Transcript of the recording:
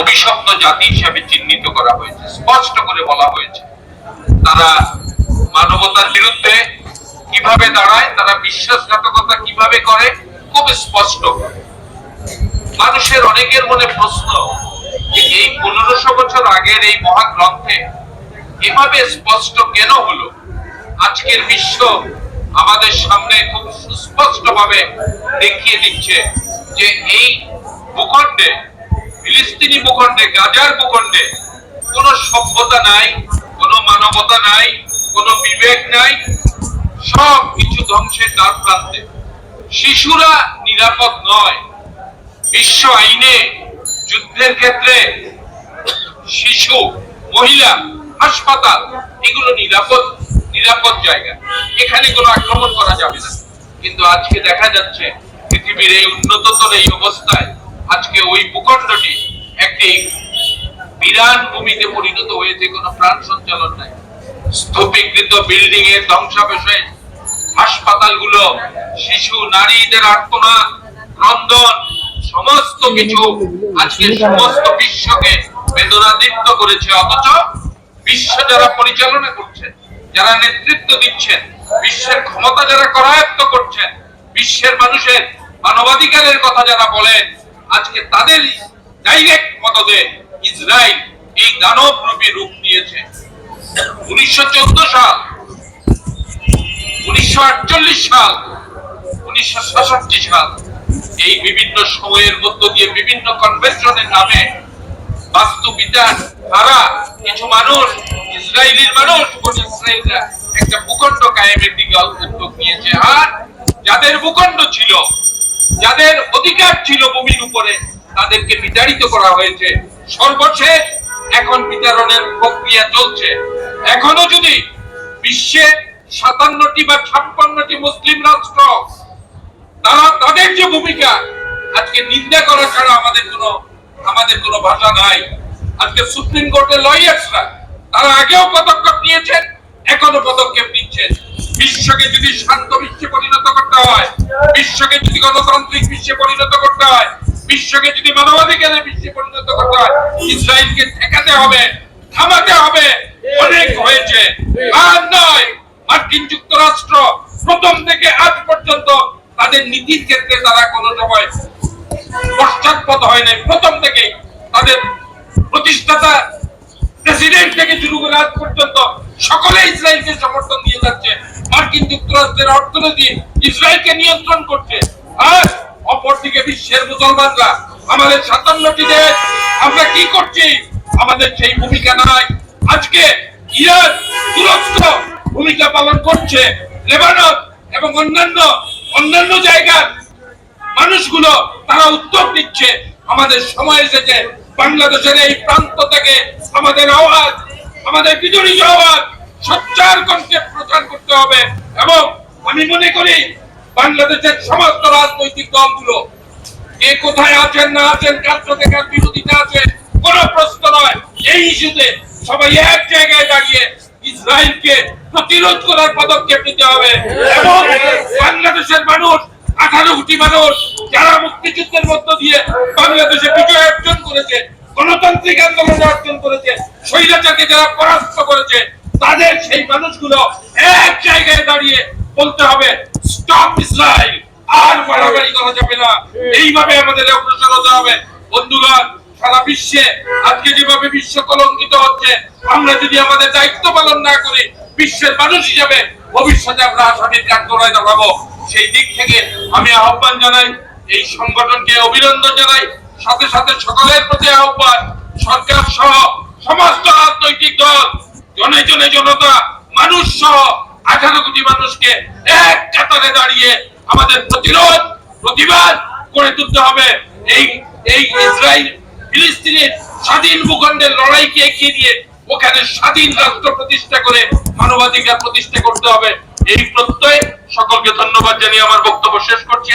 অভিশপ্ত জাতি হিসাবে চিহ্নিত করা হয়েছে, স্পষ্ট করে বলা হয়েছে। তারা মানবতার বিরুদ্ধে কীভাবে দাঁড়ায়, তারা বিশ্বাসঘাতকতা কীভাবে করে, খুব স্পষ্ট মানুষের অনেকের মনে প্রশ্ন এই পনেরোশো বছর আগের এই মহাগ্রন্থে এভাবে স্পষ্ট কেন হলো? আজকের বিশ্ব আমাদের সামনে খুব সুস্পষ্ট ভাবে দেখিয়ে দিচ্ছে যে এই ভূখণ্ডে ফিলিস্তিনি ভূখণ্ডে, গাজার ভূখণ্ডে কোনো সভ্যতা নাই, কোনো মানবতা নাই, কোনো বিবেক নাই, সব কিছু ধ্বংসের দ্বার প্রান্তে। শিশুরা নিরাপদ নয়। বিশ্ব আইনে যুদ্ধের ক্ষেত্রে শিশু, মহিলা, হাসপাতাল, এগুলো নিরাপদ নিরাপদ জায়গা। এখানে কোনো আক্রমণ করা যাবে না। কিন্তু আজকে দেখা যাচ্ছে পৃথিবীর এই উন্নততর এই অবস্থায় আজকে ওই ভূখণ্ডটি একটি বিরান ভূমিতে পরিণত হয়েছে, কোনো প্রাণ সঞ্চালন নাই। স্তূপীকৃত বিল্ডিং এর ধ্বংসাবশেষ, হাসপাতালগুলো, শিশু, নারীদের আর্তনাদ, ক্রন্দন, সমস্ত কিছু আজকে সমস্ত বিশ্বকে বেদনাদীপ্ত করেছে, অথচ বিশ্ব যারা পরিচালনা করছেন, যারা নেতৃত্ব দিচ্ছেন, বিশ্বের ক্ষমতা যারা করায়ত্ত করছেন, বিশ্বের মানুষের মানবাধিকারের কথা যারা বলেন আজকে তাদের ডাইরেক্ট মদদে ইসরায়েল এই দানব রূপী রূপ নিয়েছে। উনিশশো সাল উনিশশো সাল উনিশশো সাল এই বিভিন্ন সময়ের মধ্য দিয়ে বিভিন্ন কনভেনশনের নামে কিছু মানুষ, ইসরায়েলের মানুষ ইসরায়েলরা একটা ভূখণ্ড কায়েমের দিকে উদ্যোগ নিয়েছে। আর যাদের ভূখণ্ড ছিল যাদের অধিকার ছিল ভূমির উপরে, তাদেরকে বিতাড়িত করা হয়েছে। সর্বশেষ এখন বিতরণের প্রক্রিয়া চলছে। এখনও যদি বিশ্বে সাতান্নটি বা ছাপ্পান্নটি মুসলিম রাষ্ট্র, তারা তাদের যে ভূমিকা, আজকে নিন্দা করা ছাড়া আমাদের কোনো আমাদের কোনো ভাষা নাই। আজকে সুপ্রিম কোর্টের লয়ার্সরা তারা আগেও পদক্ষেপ নিয়েছেন, এখনও পদক্ষেপ নিচ্ছেন। বিশ্বকে যদি শান্ত বিশ্বে পরিণত করতে হয়, বিশ্বকে যদি গণতান্ত্রিক বিশ্বে পরিণত করতে হয়, বিশ্বকে যদি মানবাধিকারের বিশ্বে পরিণত করতে হয়, ইসরায়েলকে ঠেকাতে হবে, থামাতে হবে, অনেক হয়েছে। আর নয়, মার্কিন যুক্তরাষ্ট্র প্রথম থেকে আজ পর্যন্ত তাদের নীতির ক্ষেত্রে তারা কোনো সময় পশ্চাৎপদ হয় নাই। প্রথম থেকে তাদের প্রতিষ্ঠাতা প্রেসিডেন্ট থেকে শুরু করে আজ পর্যন্ত সকলে ইসরায়েলকে সমর্থন দিয়ে যাচ্ছে। মার্কিন যুক্তরাষ্ট্রের অর্থনীতি ইসরায়েলকে নিয়ন্ত্রণ করছে। আর অপরদিকে বিশ্বের মুসলমানরা আমাদের সাতান্নটি দেশ, আমরা কি করছি? আমাদের সেই ভূমিকা নাই। আজকে ইরান তুরস্ক ভূমিকা পালন করছে। লেবানন এবং অন্যান্য অন্যান্য জায়গার মানুষগুলো তারা উদ্যোগ নিচ্ছে। আমাদের সময় এসেছে। বাংলাদেশের এই প্রান্ত থেকে আমাদের আওয়াজ, আমাদের বিজয়ী আওয়াজ সচ্চার প্রচার করতে হবে এবং আমি মনে করি বাংলাদেশের সমস্ত রাজনৈতিক দলগুলো কে কোথায় আছেন, না আছেন, কার সাথে কার আছে, কোন প্রশ্ন নয়। এই ইস্যুতে সবাই এক জায়গায় দাঁড়িয়ে ইসরায়েলকে প্রতিরোধ করার পদক্ষেপ নিতে হবে। এবং বাংলাদেশের মানুষ, আঠারো কোটি মানুষ, যারা মুক্তিযুদ্ধের মধ্য দিয়ে বাংলাদেশে বিজয় অর্জন করেছে, গণতান্ত্রিক আন্দোলন অর্জন করেছে, স্বৈরাচারকে যারা পরাস্ত করেছে তাদের সেই মানুষগুলো এক জায়গায় দাঁড়িয়ে বলতে হবে স্টপ ইসরায়েল আর বাড়াবাড়ি করা যাবে না। এইভাবে আমাদের অগ্রসর হতে হবে। বন্ধুগণ, সারা বিশ্বে আজকে যেভাবে বিশ্ব কলঙ্কিত হচ্ছে, আমরা যদি আমাদের দায়িত্ব পালন না করি, বিশ্বের মানুষ হিসেবে ভবিষ্যতে আমরা আসামির কাঠগড়ায় দাঁড়াবো। সেই দিক থেকে আমি আহ্বান জানাই, এই সংগঠনকে অভিনন্দন জানাই। সাথে সাথে সকলের প্রতি আহ্বান, সরকার সহ সমস্ত রাজনৈতিক দল জনে জনে জনতা, মানুষ সহ আঠারো কোটি মানুষকে এক কাতারে দাঁড়িয়ে আমাদের প্রতিরোধ, প্রতিবাদ করে তুলতে হবে। এই এই ইসরায়েল, ফিলিস্তিনের স্বাধীন ভূখণ্ডের লড়াইকে এগিয়ে দিয়ে ওখানে স্বাধীন রাষ্ট্র প্রতিষ্ঠা করে মানবাধিকার প্রতিষ্ঠা করতে হবে। এই প্রত্যয়ে সকলকে ধন্যবাদ জানিয়ে আমার বক্তব্য শেষ করছি।